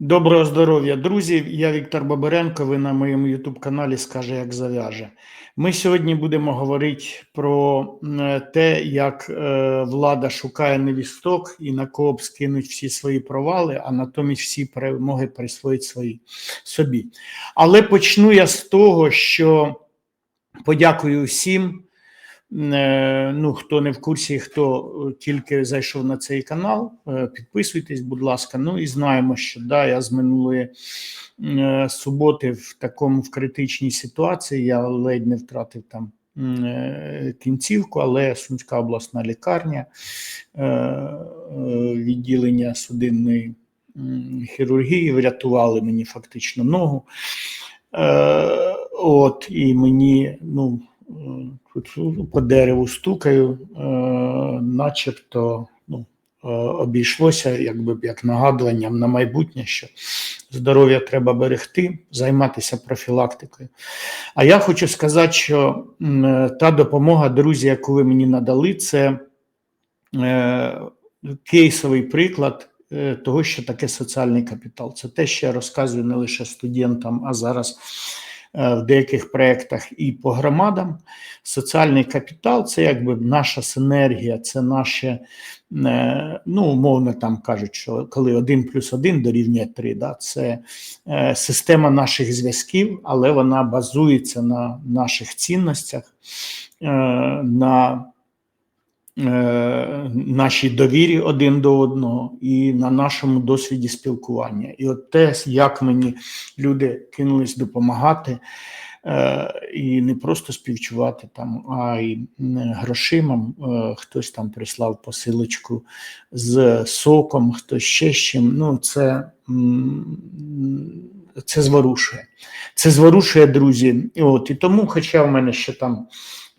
Доброго здоров'я, друзі. Я Віктор Бабиренко. Ви на моєму Ютуб-каналі Скаже, як зав'яже. Ми сьогодні будемо говорити про те, як е, влада шукає невісток і на кого скинуть всі свої провали, а натомість всі перемоги присвоїть свої собі. Але почну я з того, що подякую всім. Е, Ну, хто не в курсі, хто е, тільки зайшов на цей канал, е, підписуйтесь, будь ласка. Ну і знаємо, що да, я з минулої суботи в такому в критичній ситуації. Я ледь не втратив там кінцівку, але Сумська обласна лікарня, відділення судинної хірургії врятували мені фактично ногу. От, і мені, ну, по дереву стукаю, е, начебто ну, е, обійшлося якби як нагадуванням на майбутнє, що здоров'я треба берегти, займатися профілактикою. А я хочу сказати, що е, та допомога, друзі, яку ви мені надали, це кейсовий приклад того, що таке соціальний капітал. Це те, що я розказую не лише студентам, а зараз в деяких проєктах і по громадам. Соціальний капітал це якби наша синергія, це наше, е, ну, умовно там кажуть, що коли один плюс один дорівнює три, да, це е, система наших зв'язків, але вона базується на наших цінностях, е, на е, нашій довірі один до одного і на нашому досвіді спілкування. І от те, як мені люди кинулись допомагати. Е, і не просто співчувати там, а й грошима. Е, Хтось там прислав посилочку з соком, хтось ще з чим. Ну, це, це зворушує. Це зворушує, друзі. От, і тому, хоча в мене ще там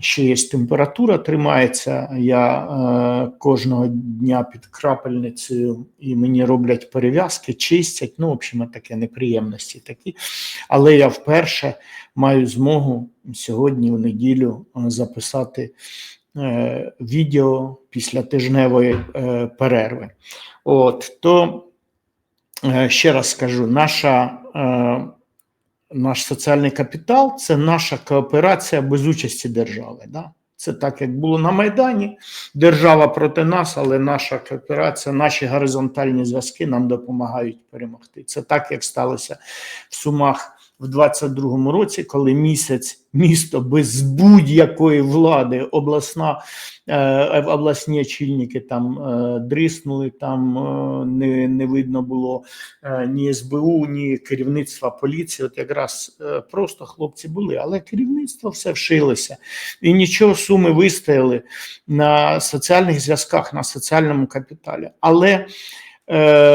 ще є температура, тримається. Я е, кожного дня під крапельницею і мені роблять перев'язки, чистять. Ну, в общем, таке неприємності такі. Але я вперше маю змогу сьогодні, в неділю, е, записати е, відео після тижневої е, перерви. От то е, ще раз скажу, наша. Е, наш соціальний капітал це наша кооперація без участі держави. Да? Це так, як було на Майдані. Держава проти нас, але наша кооперація, наші горизонтальні зв'язки нам допомагають перемогти. Це так, як сталося в Сумах в 22-му році, коли місяць місто без будь-якої влади, обласна, е, обласні очільники там е, дриснули, там е, не, не видно було е, ні СБУ, ні керівництва поліції. От якраз е, просто хлопці були, але керівництво все вшилося. І нічого суми вистояли на соціальних зв'язках, на соціальному капіталі. Але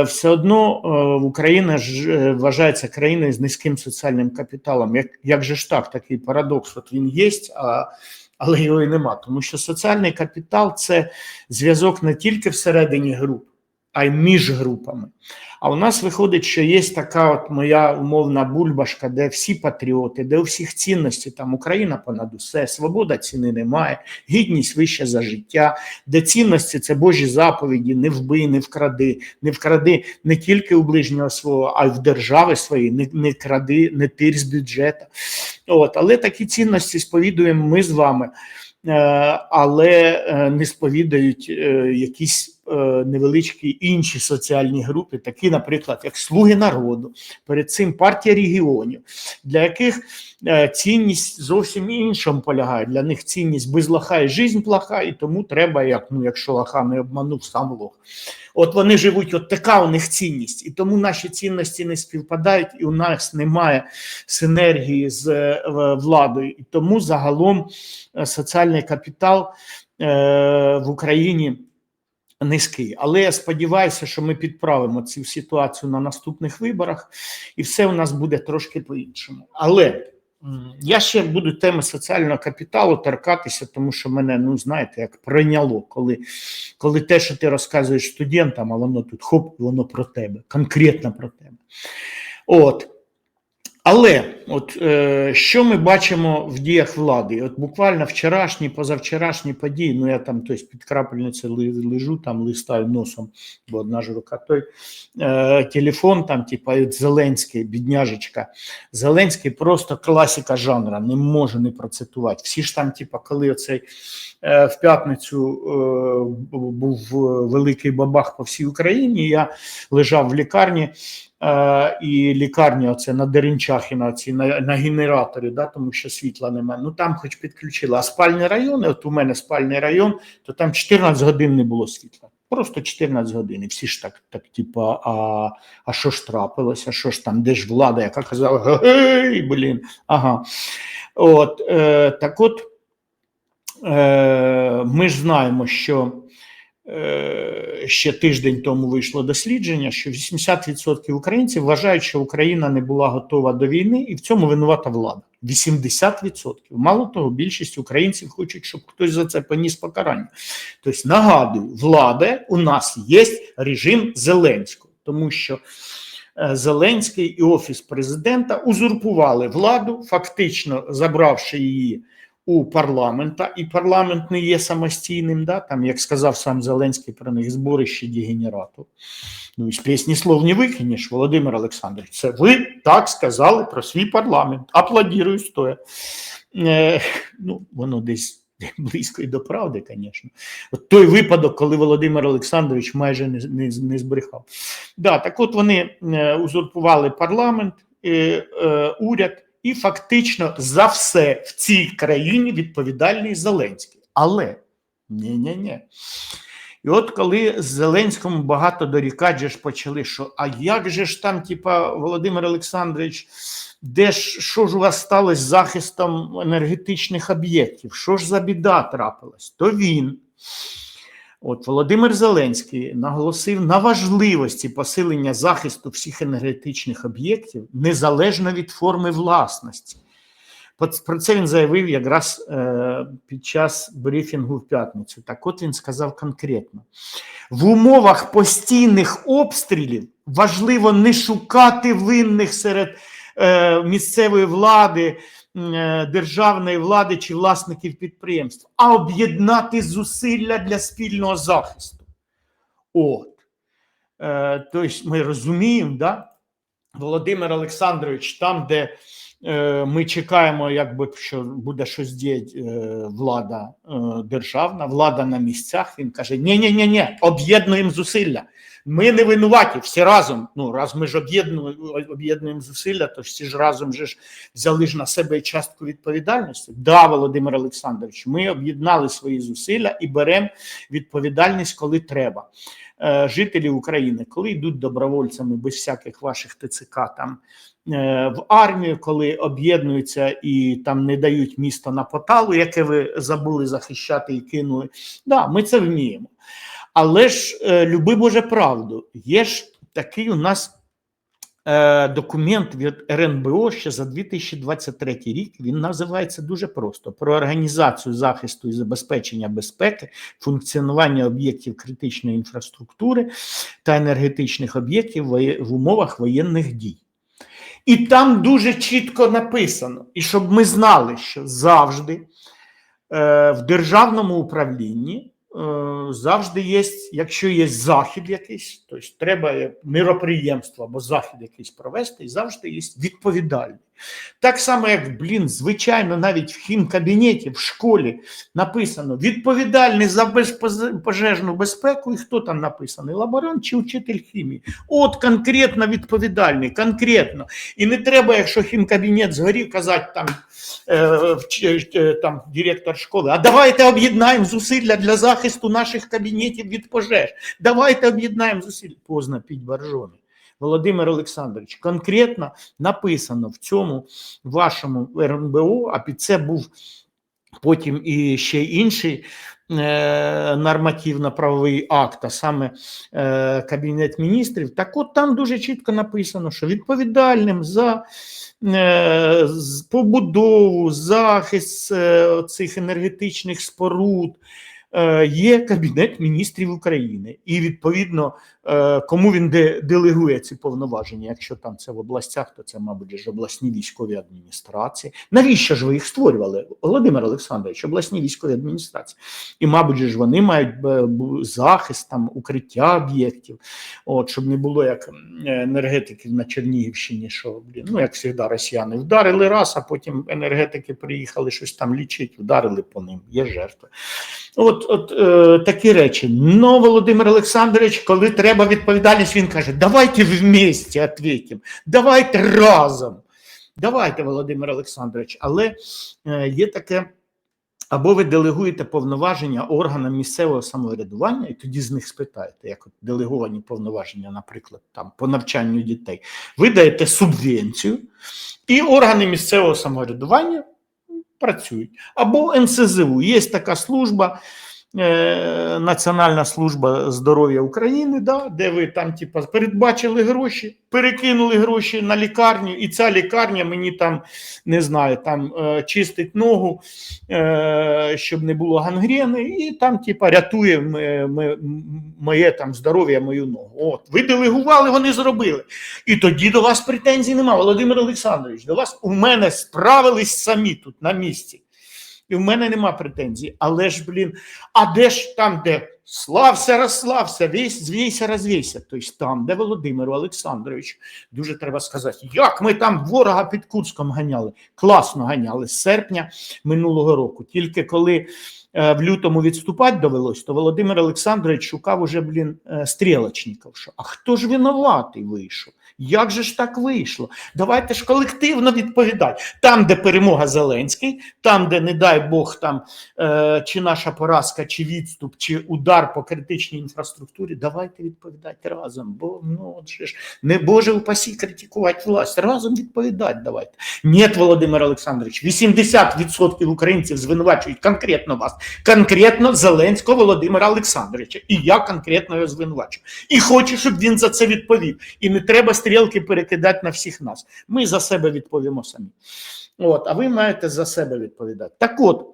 все одно е, Україна ж е, вважається країною з низьким соціальним капіталом. Як, як же ж так, такий парадокс? От він є, а, але його і нема. Тому що соціальний капітал це зв'язок не тільки всередині груп, а й між групами. А у нас виходить, що є така от моя умовна бульбашка, де всі патріоти, де у всіх цінності, там Україна понад усе, свобода ціни немає, гідність вища за життя, де цінності це Божі заповіді, не вбий, не вкради, не вкради не тільки у ближнього свого, а й в держави своєї, не, не кради, не тир з бюджету. От, але такі цінності сповідуємо ми з вами. Е, але е, не сповідають е, якісь невеличкі інші соціальні групи, такі, наприклад, як Слуги народу, перед цим партія регіонів, для яких е, цінність зовсім іншому полягає. Для них цінність без лоха і жизнь плоха, і тому треба, як ну, якщо лоха не обманув, сам лох. От вони живуть, от така у них цінність, і тому наші цінності не співпадають, і у нас немає синергії з е, владою. І тому загалом е, соціальний капітал е, в Україні низький. Але я сподіваюся, що ми підправимо цю ситуацію на наступних виборах, і все у нас буде трошки по-іншому. Але я ще буду теми соціального капіталу торкатися, тому що мене, ну знаєте, як прийняло, коли, коли те, що ти розказуєш студентам, а воно тут хоп, воно про тебе, конкретно про тебе. От. Але от е, що ми бачимо в діях влади? От буквально вчорашні, позавчорашні події. Ну я там тобто, під крапельницею лежу, там листаю носом, бо одна ж рука той е, телефон, там, типа Зеленський, бідняжечка. Зеленський просто класика жанра, не можу не процитувати. Всі ж там, типа, коли оцей е, в п'ятницю е, був великий бабах по всій Україні. Я лежав в лікарні. Е, і лікарня оце на Деренчах і на, ці, на, на генераторі, да, тому що світла немає. Ну там хоч підключили. А спальні райони, от у мене спальний район, то там 14 годин не було світла. Просто 14 годин. І всі ж так, так типа, а, а що ж трапилося? Що ж там, де ж влада, яка казала, гей, блін, ага. От, е, так от, е, ми ж знаємо, що ще тиждень тому вийшло дослідження, що 80% українців вважають, що Україна не була готова до війни, і в цьому винувата влада. 80%. Мало того, більшість українців хочуть, щоб хтось за це поніс покарання. Тобто, нагадую, влада у нас є режим Зеленського, тому що е, Зеленський і офіс президента узурпували владу, фактично забравши її у парламента, і парламент не є самостійним. Да? Там, як сказав сам Зеленський про них зборище дегенерату. Ну, із пісні слов не викинеш, Володимир Олександрович. Це ви так сказали про свій парламент. Аплодірую стоя. Е, ну, воно десь близько і до правди, звісно. От той випадок, коли Володимир Олександрович майже не, не, не збрехав. Да, так от вони е, узурпували парламент, е, е, уряд, і фактично за все в цій країні відповідальний Зеленський. Але ні-ні-ні. І от коли Зеленському багато дорікать же ж почали, що а як же ж там, типа, Володимир Олександрович, де ж що ж у вас сталося з захистом енергетичних об'єктів? Що ж за біда трапилась? То він. От Володимир Зеленський наголосив на важливості посилення захисту всіх енергетичних об'єктів незалежно від форми власності. Про це він заявив якраз е, під час брифінгу в п'ятницю. Так от він сказав конкретно: в умовах постійних обстрілів важливо не шукати винних серед е, місцевої влади, державної влади чи власників підприємств, а об'єднати зусилля для спільного захисту. От. Е, тобто ми розуміємо, да? Володимир Олександрович, там, де е, ми чекаємо, якби що буде щось діяти е, влада е, державна, влада на місцях. Він каже: ні ні ні ні об'єднуємо зусилля. Ми не винуваті, всі разом. Ну, раз ми ж об'єднуємо об'єднуємо зусилля, то всі ж разом же ж взяли ж на себе частку відповідальності. Да, Володимир Олександрович, ми об'єднали свої зусилля і беремо відповідальність, коли треба. Е, Жителі України, коли йдуть добровольцями без всяких ваших ТЦК там е, в армію, коли об'єднуються і там не дають місто на поталу, яке ви забули захищати і кинули. Да, ми це вміємо. Але ж е, люби Боже правду, є ж такий у нас документ від РНБО ще за 2023 рік. Він називається дуже просто: про організацію захисту і забезпечення безпеки, функціонування об'єктів критичної інфраструктури та енергетичних об'єктів в умовах воєнних дій. І там дуже чітко написано, і щоб ми знали, що завжди е, в державному управлінні е, завжди є, якщо є захід якийсь, тобто треба міроприємство або захід якийсь провести, і завжди є відповідальний. Так само, як, блін, звичайно, навіть в хімкабінеті, в школі написано відповідальний за пожежну безпеку, і хто там написаний? Лаборант чи вчитель хімії? От конкретно відповідальний, конкретно. І не треба, якщо хімкабінет згорів, казати там, е, е, там директор школи, а давайте об'єднаємо зусилля для захисту наших кабінетів від пожеж. Давайте об'єднаємо зусилля. Поздно піть боржоми. Володимир Олександрович, конкретно написано в цьому вашому РНБО, а під це був потім і ще інший е, нормативно-правовий акт, а саме е, Кабінет міністрів. Так от там дуже чітко написано, що відповідальним за е, побудову, захист цих енергетичних споруд. Е, є Кабінет міністрів України, і відповідно, е, кому він делегує ці повноваження. Якщо там це в областях, то це, мабуть, ж обласні військові адміністрації. Навіщо ж ви їх створювали, Володимир Олександрович, обласні військові адміністрації? І, мабуть, ж вони мають е, захист, там укриття об'єктів, от щоб не було як енергетиків на Чернігівщині, що блін, ну як завжди, росіяни вдарили раз, а потім енергетики приїхали щось там лічить, вдарили по ним. Є жертви. От, от е, такі речі. Ну, Володимир Олександрович, коли треба відповідальність, він каже: давайте вместе відповім, давайте разом. Давайте, Володимир Олександрович, але е, є таке. Або ви делегуєте повноваження органам місцевого самоврядування, і тоді з них спитаєте, як от делеговані повноваження, наприклад, там по навчанню дітей. Ви даєте субвенцію, і органи місцевого самоврядування працюють. Або НСЗУ. Є така служба, е, Національна служба здоров'я України, да, де ви там, типу, передбачили гроші, перекинули гроші на лікарню, і ця лікарня мені там не знаю, там е, чистить ногу, е, щоб не було гангрени, і там, типа, рятує м- м- м- моє там здоров'я, мою ногу. От, ви делегували, вони зробили. І тоді до вас претензій немає. Володимир Олександрович, до вас у мене справились самі тут на місці. І в мене нема претензій. Але ж, блін, а де ж там, де слався, розслався, весь звійся, розвійся. Тобто там, де Володимиру Олександрович, дуже треба сказати, як ми там ворога під Курском ганяли. Класно ганяли з серпня минулого року. Тільки коли в лютому відступати довелось, то Володимир Олександрович шукав уже, блін, е, стрілочників. Що, а хто ж винуватий вийшов? Як же ж так вийшло? Давайте ж колективно відповідати. Там, де перемога Зеленський, там, де, не дай Бог, там е, чи наша поразка, чи відступ, чи удар по критичній інфраструктурі, давайте відповідати разом. Бо ну от ж не Боже упасі критикувати власть. Разом відповідати давайте. Ні, Володимир Олександрович, 80% українців звинувачують конкретно вас, конкретно Зеленського Володимира Олександровича. І я конкретно його звинувачую. І хочу, щоб він за це відповів. І не треба стрілки перекидати на всіх нас. Ми за себе відповімо самі. От, а ви маєте за себе відповідати. Так от.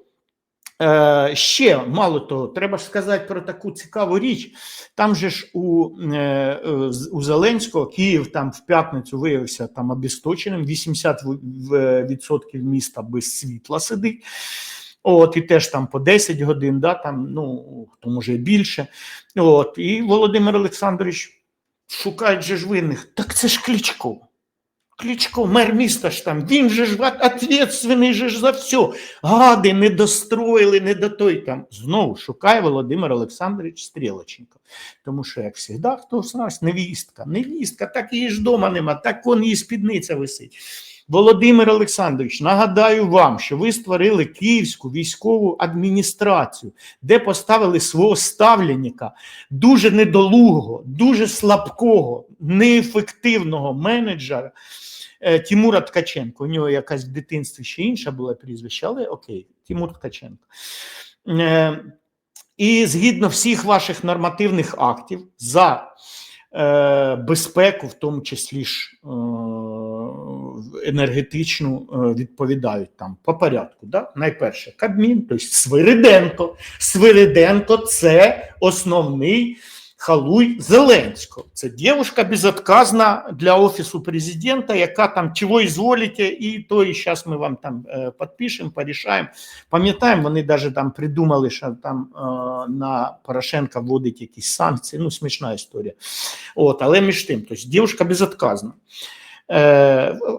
Е, ще мало того, треба ж сказати про таку цікаву річ. Там же ж у, е, у Зеленського Київ там в п'ятницю виявився там обісточеним, 80% міста без світла сидить. От, і теж там по 10 годин, да, там, ну, хто може більше. От, і Володимир Олександрович шукають же ж винних. Так це ж Кличко. Кличко, мер міста ж там, він же ж ответственний же ж за все. Гади не достроїли, не до той там. Знову шукає Володимир Олександрович Стрілоченко. Тому що, як завжди, хто з нас невістка, невістка, так її ж дома нема, так вон її спідниця висить. Володимир Олександрович, нагадаю вам, що ви створили Київську військову адміністрацію, де поставили свого ставленника, дуже недолугого, дуже слабкого, неефективного менеджера е, Тимура Ткаченко. У нього якась в дитинстві ще інша була прізвище, але окей, Тимур Ткаченко. Е, І згідно всіх ваших нормативних актів за е, безпеку, в тому числі ж енергетичну, е, відповідають там по порядку. Да? Найперше, Кабмін, тобто Свириденко. Свириденко це основний халуй Зеленського. Це дівчинка безотказна для офісу президента, яка там чого ізволите, і то і зараз ми вам там е, підпишемо, порішаємо. Пам'ятаємо, вони навіть там придумали, що там е, на Порошенка вводить якісь санкції. Ну, смішна історія. От, але між тим, тобто дівчинка безотказна. Е,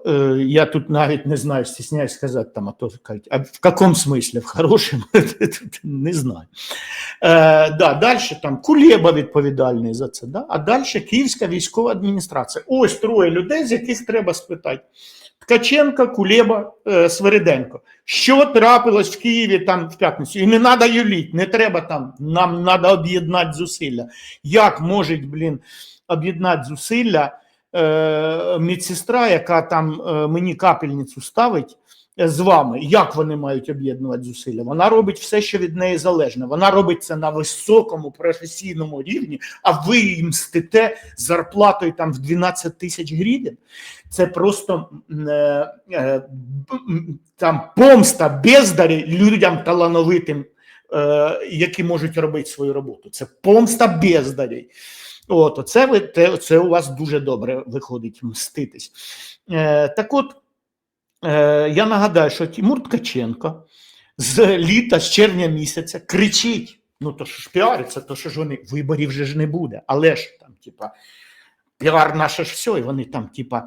е, я тут навіть не знаю, стісняюсь сказати там, а то кажуть, а в якому смислі? В хорошому? не знаю. Е, да, далі там Кулеба відповідальний за це. Да? А далі Київська військова адміністрація. Ось троє людей, з яких треба спитати. Ткаченко, Кулеба, е, Свириденко. Що трапилось в Києві там в п'ятницю? І не треба юліть, не треба там, нам треба об'єднати зусилля. Як може, блін, об'єднати зусилля е, медсестра, яка там е, мені капельницю ставить е, з вами, як вони мають об'єднувати зусилля? Вона робить все, що від неї залежне. Вона робить це на високому професійному рівні, а ви їм мстите зарплатою там в 12 тисяч гривень. Це просто е, е, там помста бездарі людям талановитим е, які можуть робити свою роботу. Це помста бездарей. От, оце, ви, те, це у вас дуже добре виходить мститись. Е, так от, е, я нагадаю, що Тимур Ткаченко з літа, з червня місяця кричить: ну то що ж піариться, то що ж вони виборів вже ж не буде. Але ж там, типа, піар наше ж все, і вони там, типа.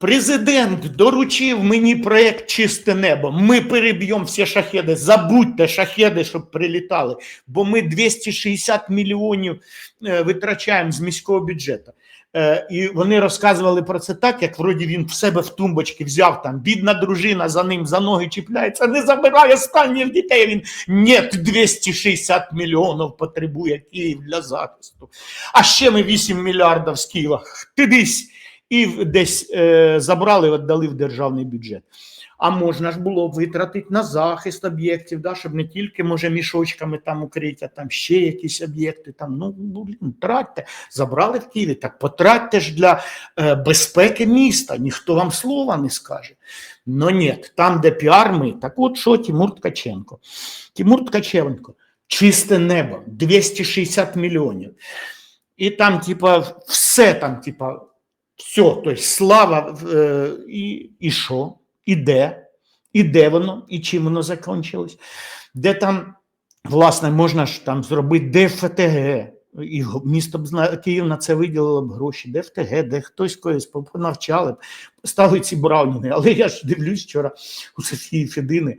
Президент доручив мені проєкт Чисте небо. Ми переб'ємо всі шахеди. Забудьте шахеди, щоб прилітали, бо ми 260 мільйонів е, витрачаємо з міського бюджету. Е, і вони розказували про це так, як вроді він в себе в тумбочки взяв там, бідна дружина за ним за ноги чіпляється, не забирає останніх дітей. Він ні, 260 мільйонів потребує Київ для захисту. А ще ми 8 мільярдів з Києва. Ти десь і десь е, забрали, віддали в державний бюджет. А можна ж було б витратити на захист об'єктів, да, щоб не тільки може мішочками там укриття, там ще якісь об'єкти. Там ну блін, тратьте, забрали в Києві. Так потратьте ж для е, безпеки міста. Ніхто вам слова не скаже. Но ні, там, де піар ми, так от що Тимур Ткаченко. Тимур Ткаченко, чисте небо, 260 мільйонів. І там, типа, все там, типа, все, тобто слава е, і, і що, і де, і де воно, і чим воно закінчилось, де там, власне, можна ж там зробити ДФТГ, і місто Київ на це виділило б гроші, ДФТГ, де хтось когось по- понавчали б, стали ці браунінги. Але я ж дивлюсь вчора у Софії Федини,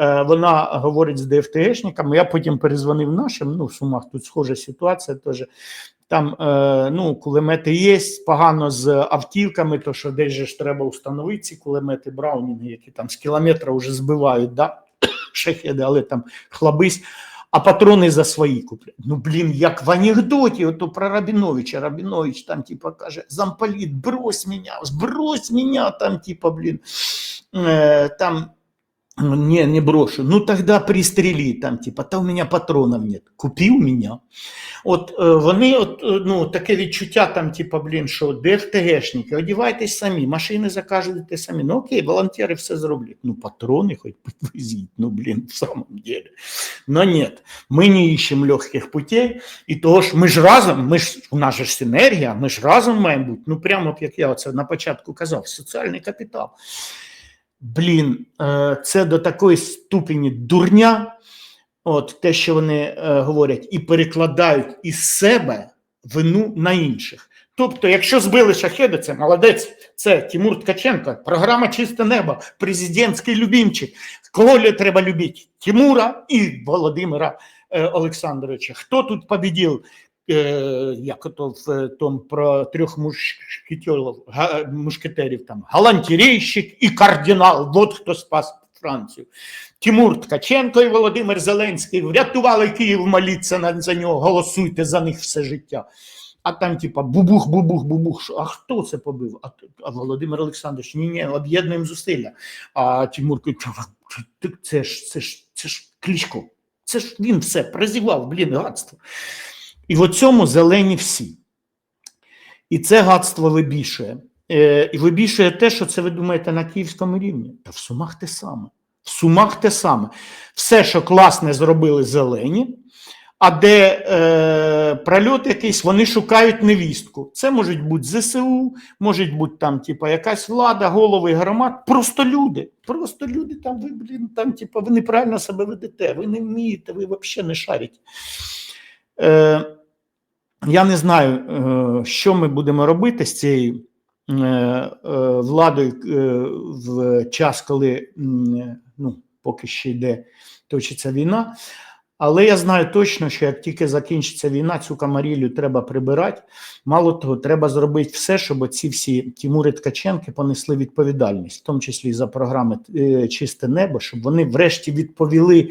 вона говорить з ДФТГшниками, я потім перезвонив нашим, ну, в Сумах тут схожа ситуація теж. Там е, ну, кулемети є, погано з автівками, то що десь же ж треба встановити ці кулемети Браунінги, які там з кілометра вже збивають, да? шахеди, але там хлабись, а патрони за свої куплять. Ну, блін, як в анекдоті, ото про Рабіновича. Рабінович там, типа, каже: замполіт, брось мене, брось мене, там, типа, блін, е, там. Не, не брошу. Ну тогда пристрели там, типа, та у мене патронів нет. Купив мене. От е, вони, от, е, ну, таке відчуття там, типа, блін, що ДФТГшники, одівайтесь самі, машини закажете самі. Ну окей, волонтери все зроблять. Ну, патрони хоч підвезіть, ну, блін, в самом деле. Но нет, ми не ищем легких путей, і того ж ми ж разом, ми ж, у нас же ж синергія, ми ж разом маємо бути, ну, прямо як я оце на початку казав, соціальний капітал. Блін, е, це до такої ступені дурня, от те, що вони е, говорять, і перекладають із себе вину на інших. Тобто, якщо збили шахеди, це молодець, це Тимур Ткаченко, програма Чисте небо, президентський любімчик. Кого треба любити? Тимура і Володимира е, Олександровича. Хто тут победив? Е, як ото в тому про трьох мушкетерів, там галантерейщик і кардинал. От хто спас Францію. Тимур Ткаченко і Володимир Зеленський врятували Київ, моліться за нього, голосуйте за них все життя. А там, типа, бубух, бубух, бубух. А хто це побив? А, а Володимир Олександрович, ні, ні, об'єднуємо зусилля. А Тимур це ж, це ж, це ж Кличко. Це ж він все прозівав, блін, гадство. І в цьому зелені всі. І це гадство вибішує. Е, і вибішує те, що це ви думаєте на київському рівні. Та в Сумах те саме. В Сумах те саме. Все, що класне зробили зелені, а де е, прольот якийсь, вони шукають невістку. Це можуть бути ЗСУ, можуть бути там, типа, якась влада, голови громад, просто люди. Просто люди там, ви, блін, там, типа, ви неправильно себе ведете, ви не вмієте, ви взагалі не шарите. Е, я не знаю, е, що ми будемо робити з цією е, е, владою в час, коли ну, поки ще йде точиться війна. Але я знаю точно, що як тільки закінчиться війна, цю камарілю треба прибирати. Мало того, треба зробити все, щоб ці всі Тімури Ткаченки понесли відповідальність, в тому числі за програми Чисте небо, щоб вони врешті відповіли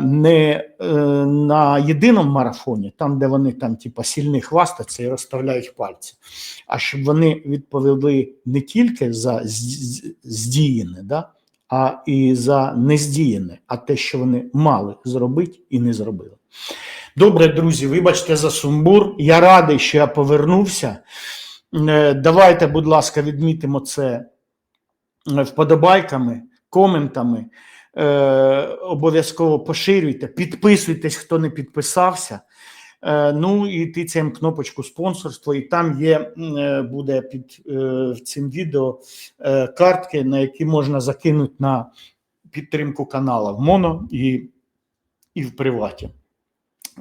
не е, на єдиному марафоні, там, де вони там, типа, сильні хвастаться і розставляють пальці, а щоб вони відповіли не тільки за здіяне, да, а і за нездіяне, а те, що вони мали зробити і не зробили. Добре, друзі, вибачте за сумбур. Я радий, що я повернувся. Е, Давайте, будь ласка, відмітимо це е, вподобайками, коментами. Е, обов'язково поширюйте, підписуйтесь, хто не підписався. Е, ну і тицяємо кнопочку спонсорство, і там є е, буде під е, цим відео е, картки, на які можна закинути на підтримку канала в моно і, і в приваті.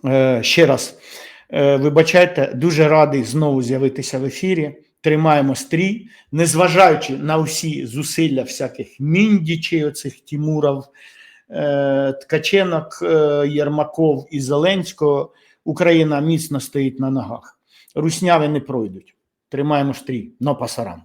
Е, ще раз е, вибачайте, дуже радий знову з'явитися в ефірі. Тримаємо стрій, незважаючи на усі зусилля всяких міндічей, оцих Тімуров, е, Ткаченок, е, Єрмаков і Зеленського, Україна міцно стоїть на ногах. Русняви не пройдуть. Тримаємо стрій, но пасарам.